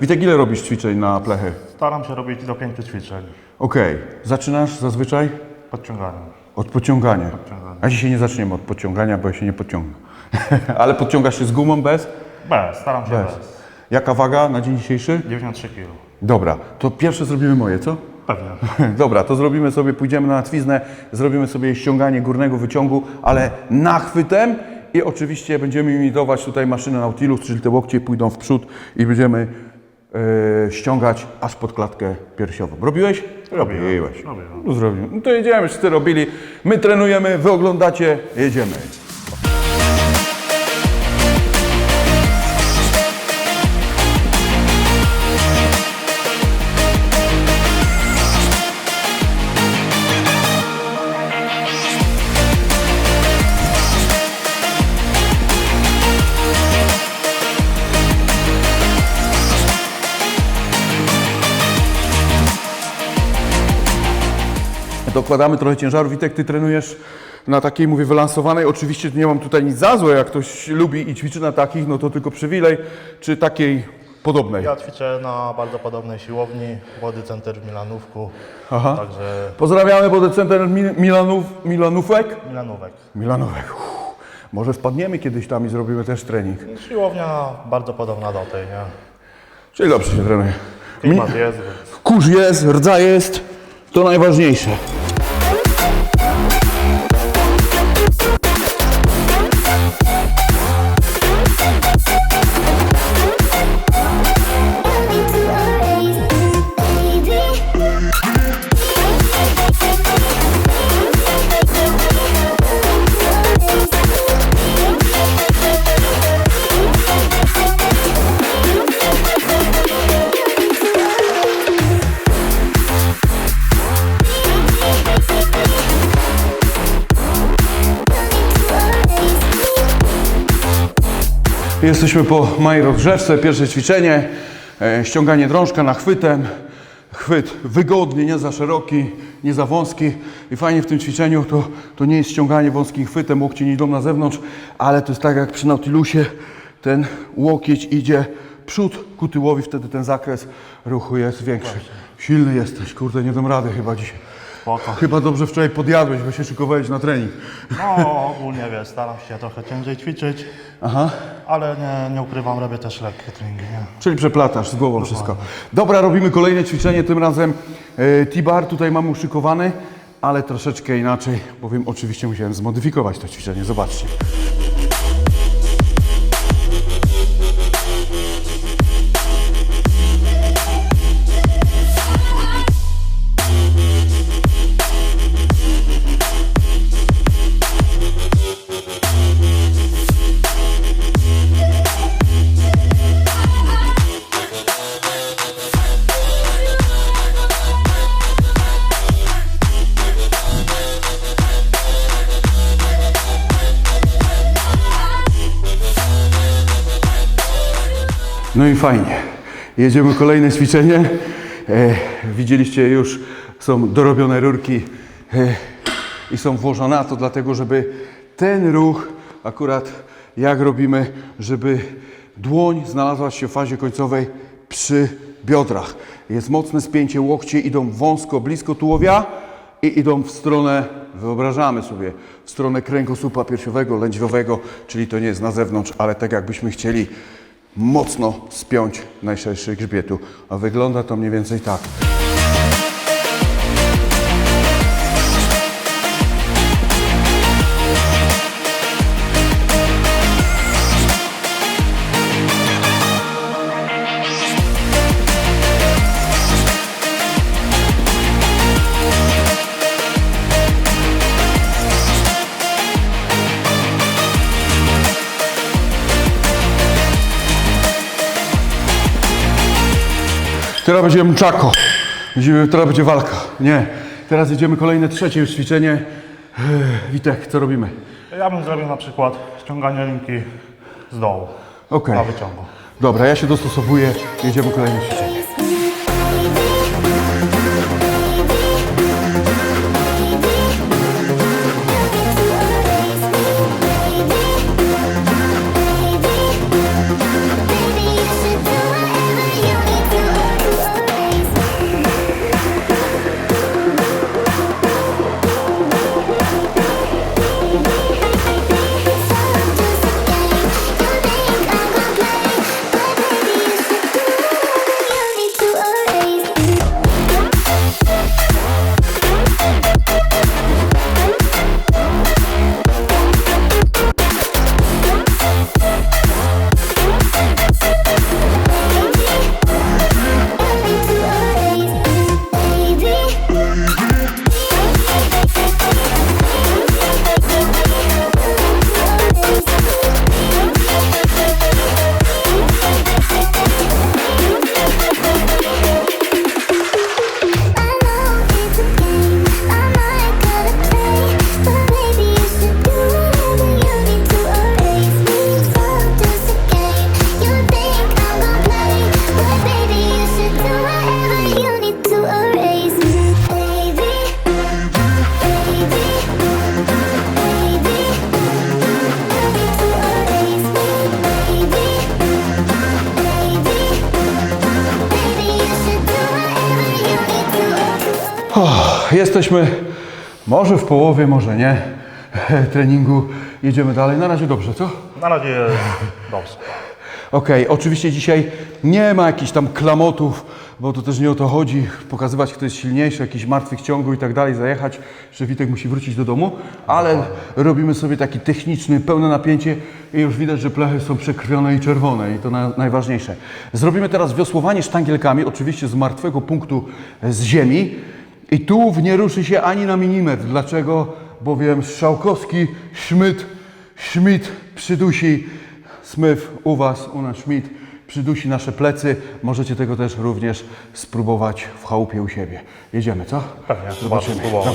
Witek, ile robisz ćwiczeń na plechy? Staram się robić do pięciu ćwiczeń. Okej, zaczynasz zazwyczaj Podciąganiem. od podciągania. Podciągania. A dzisiaj nie zaczniemy od podciągania, bo ja się nie podciągnę. Ale podciągasz się z gumą bez? Bez, staram się Bez. bez. Jaka waga na dzień dzisiejszy? 93 kg. Dobra, to pierwsze zrobimy moje, co? Pewnie. Dobra, to zrobimy sobie, pójdziemy na łatwiznę, zrobimy sobie ściąganie górnego wyciągu, ale nachwytem i oczywiście będziemy imitować tutaj maszynę Nautilus, czyli te łokcie pójdą w przód i będziemy e, ściągać aż pod klatkę piersiową. Robiłeś? Robiłem. Robiłeś. Robiłem. No, zrobimy. No to jedziemy, wszyscy robili. My trenujemy, wy oglądacie, jedziemy. Dokładamy trochę ciężaru. Witek, ty trenujesz na takiej, mówię, wylansowanej. Oczywiście nie mam tutaj nic za złe. Jak ktoś lubi i ćwiczy na takich, no to tylko przywilej. Czy takiej podobnej? Ja ćwiczę na bardzo podobnej siłowni, Body Center w Milanówku. Aha. Także Pozdrawiamy Bodecenter Mil- Milanów, Milanówek. Milanówek. Milanówek. Uff. Może wpadniemy kiedyś tam i zrobimy też trening. Siłownia bardzo podobna do tej, nie? Czyli dobrze się trenuje. Mi- Klimat jest, więc Kurz jest, rdza jest. To najważniejsze. Jesteśmy po mojej rozgrzewce, pierwsze ćwiczenie, e, ściąganie drążka nachwytem, chwyt wygodny, nie za szeroki, nie za wąski i fajnie w tym ćwiczeniu to, to nie jest ściąganie wąskim chwytem, łokcie nie idą na zewnątrz, ale to jest tak jak przy Nautilusie, ten łokieć idzie przód ku tyłowi, wtedy ten zakres ruchu jest większy. Silny jesteś, kurde, nie dam rady chyba dzisiaj. spoko. Chyba dobrze wczoraj podjadłeś, bo się szykowałeś na trening. No ogólnie wiesz, staram się trochę ciężej ćwiczyć, Aha. Ale nie, nie ukrywam, robię też lekkie treningi, nie? Czyli przeplatasz z głową wszystko. Dobra, robimy kolejne ćwiczenie, tym razem e, T-bar tutaj mamy uszykowany, ale troszeczkę inaczej, bowiem oczywiście musiałem zmodyfikować to ćwiczenie, zobaczcie. No i fajnie. Jedziemy kolejne ćwiczenie. E, widzieliście już, są dorobione rurki e, i są włożone, a to dlatego, żeby ten ruch, akurat jak robimy, żeby dłoń znalazła się w fazie końcowej przy biodrach. Jest mocne spięcie, łokcie idą wąsko, blisko tułowia i idą w stronę, wyobrażamy sobie, w stronę kręgosłupa piersiowego, lędźwiowego, czyli to nie jest na zewnątrz, ale tak jakbyśmy chcieli mocno spiąć najszerszy grzbietu. A wygląda to mniej więcej tak. Teraz będzie mczako. Teraz będzie walka. Nie. Teraz jedziemy kolejne trzecie już ćwiczenie. Witek, co robimy? Ja bym zrobił na przykład ściąganie linki z dołu Okej. na wyciągu. Dobra, ja się dostosowuję. Jedziemy kolejne ćwiczenie. Jesteśmy może w połowie, może nie treningu. Jedziemy dalej. Na razie dobrze, co? Na razie jest dobrze. Okej, oczywiście dzisiaj nie ma jakichś tam klamotów, bo to też nie o to chodzi, pokazywać kto jest silniejszy, jakiś martwych ciągu i tak dalej, zajechać, że Witek musi wrócić do domu, ale robimy sobie taki techniczny, pełne napięcie i już widać, że plechy są przekrwione i czerwone i to na, najważniejsze. Zrobimy teraz wiosłowanie sztangielkami, oczywiście z martwego punktu z ziemi i tułów nie ruszy się ani na milimetr. Dlaczego? Bowiem Strzałkowski, Schmidt, Schmidt przydusi Smyw u Was, u nas Schmidt przydusi nasze plecy. Możecie tego też również spróbować w chałupie u siebie. Jedziemy, co? Pewnie, Zobaczymy. Dobra.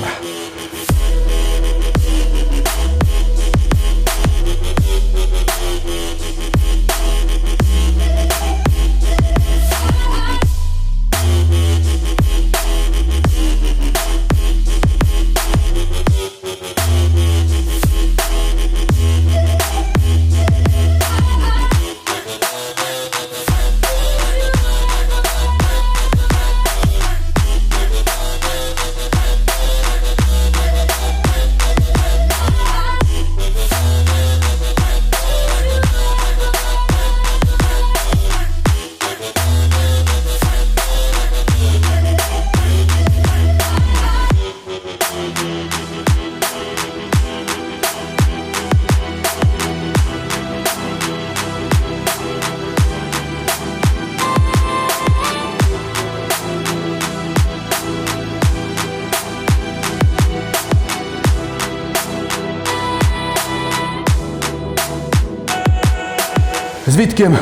Z Witkiem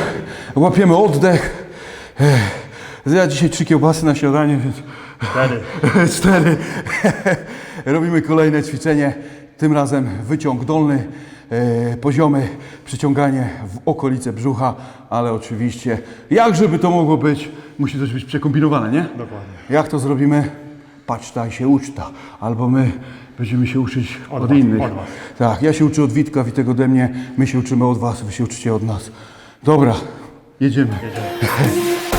łapiemy oddech. Ech, Ja dzisiaj trzy kiełbasy na śniadanie, więc Cztery. Cztery. Robimy kolejne ćwiczenie. Tym razem wyciąg dolny, poziomy, przyciąganie w okolice brzucha, ale oczywiście, jak żeby to mogło być, musi coś być przekombinowane, nie? Dokładnie. Jak to zrobimy? Patrz ta się uczta. Albo my będziemy się uczyć od, Od was, innych. od. Tak, ja się uczę od Witka, Witek ode mnie, my się uczymy od Was, Wy się uczycie od nas. Dobra, jedziemy. Baby,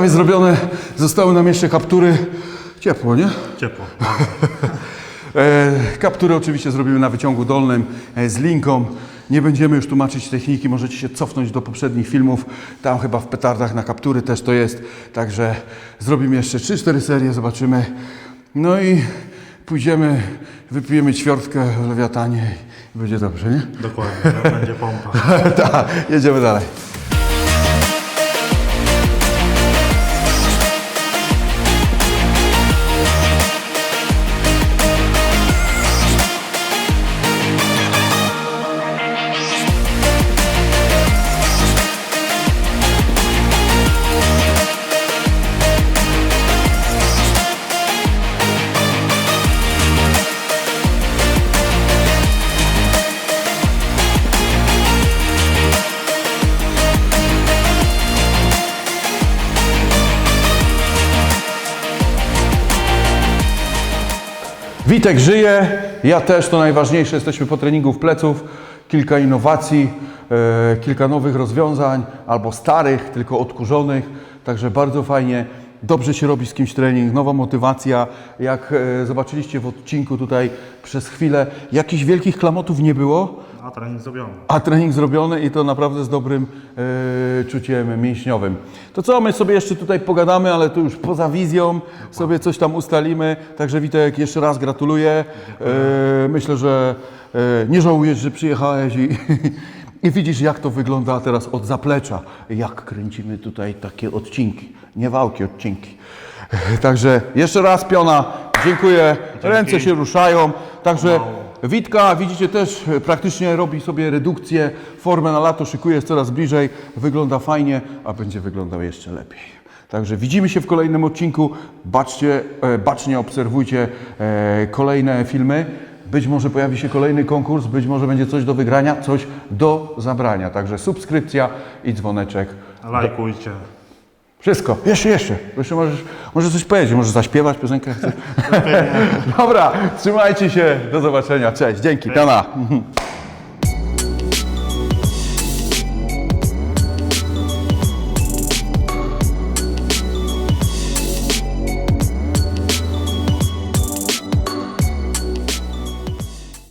prawie zrobione, zostały nam jeszcze kaptury. Ciepło, nie? Ciepło. E, kaptury oczywiście zrobimy na wyciągu dolnym e, z linką. Nie będziemy już tłumaczyć techniki, możecie się cofnąć do poprzednich filmów. Tam chyba w petardach na kaptury też to jest. Także zrobimy jeszcze 3-4 serie, zobaczymy. No i pójdziemy, wypijemy ćwiartkę w lewiatanie i będzie dobrze, nie? Dokładnie. Będzie pompa. tak, jedziemy dalej. Witek żyje, ja też, to najważniejsze, jesteśmy po treningu w pleców, kilka innowacji, e, kilka nowych rozwiązań, albo starych, tylko odkurzonych, także bardzo fajnie. Dobrze się robi z kimś trening, nowa motywacja. Jak e, zobaczyliście w odcinku tutaj przez chwilę, jakichś wielkich klamotów nie było, A trening zrobiony. a trening zrobiony i to naprawdę z dobrym e, czuciem mięśniowym. To co, my sobie jeszcze tutaj pogadamy, ale tu już poza wizją sobie coś tam ustalimy. Także Witek, jeszcze raz gratuluję. E, myślę, że e, nie żałujesz, że przyjechałeś i, i widzisz jak to wygląda teraz od zaplecza. Jak kręcimy tutaj takie odcinki, nie wałki, odcinki. E, Także jeszcze raz piona, dziękuję. Ręce się ruszają. Także Witka, widzicie, też praktycznie robi sobie redukcję, formę na lato szykuje, coraz bliżej, wygląda fajnie, a będzie wyglądał jeszcze lepiej. Także widzimy się w kolejnym odcinku, baczcie, e, bacznie obserwujcie e, kolejne filmy. Być może pojawi się kolejny konkurs, być może będzie coś do wygrania, coś do zabrania. Także subskrypcja i dzwoneczek. Lajkujcie. Wszystko. Jeszcze, jeszcze. Jeszcze możesz, możesz coś powiedzieć, możesz zaśpiewać piosenkę. Dobra, trzymajcie się. Do zobaczenia. Cześć. Dzięki. Piana.